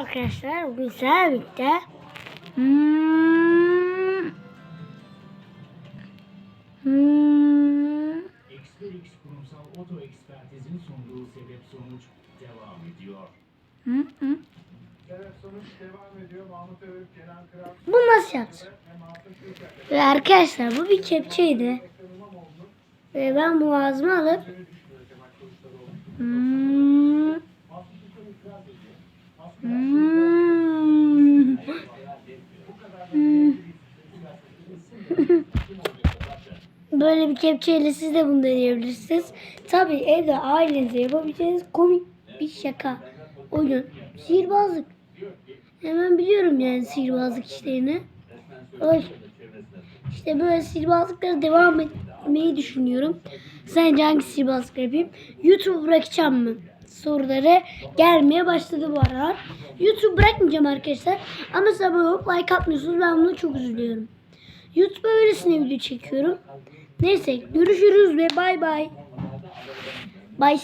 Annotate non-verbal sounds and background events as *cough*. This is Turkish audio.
Arkadaşlar bugün sizlerle birlikte hmm, hmm, Xperix kurumsal oto ekspertizin sunduğu sebep sonuç devam ediyor. hmm, hmm. Evet sonuç devam ediyor. Mahmut Övüp, Kenan Kıran Bu nasıl yaptı? ve arkadaşlar bu bir kepçeydi. Ve ben bu ağzıma alıp hmm, Mahmut Türker itiraz ediyor. Mahmut hmm, hmm. *laughs* Böyle bir kepçeyle siz de bunu deneyebilirsiniz. Tabii evde ailenize yapabileceğiniz komik bir şaka. Oyun. Sihirbazlık. Hemen biliyorum yani sihirbazlık işlerini. Oy. İşte böyle sihirbazlıklara devam etmeyi düşünüyorum. Sence hangi sihirbazlık yapayım? YouTube bırakacağım mı? Soruları gelmeye başladı bu aralar. YouTube bırakmayacağım arkadaşlar. Ama abone olup like atmıyorsunuz. Ben buna çok üzülüyorum. YouTube'a öylesine video çekiyorum. Neyse görüşürüz ve bay bay. Bye.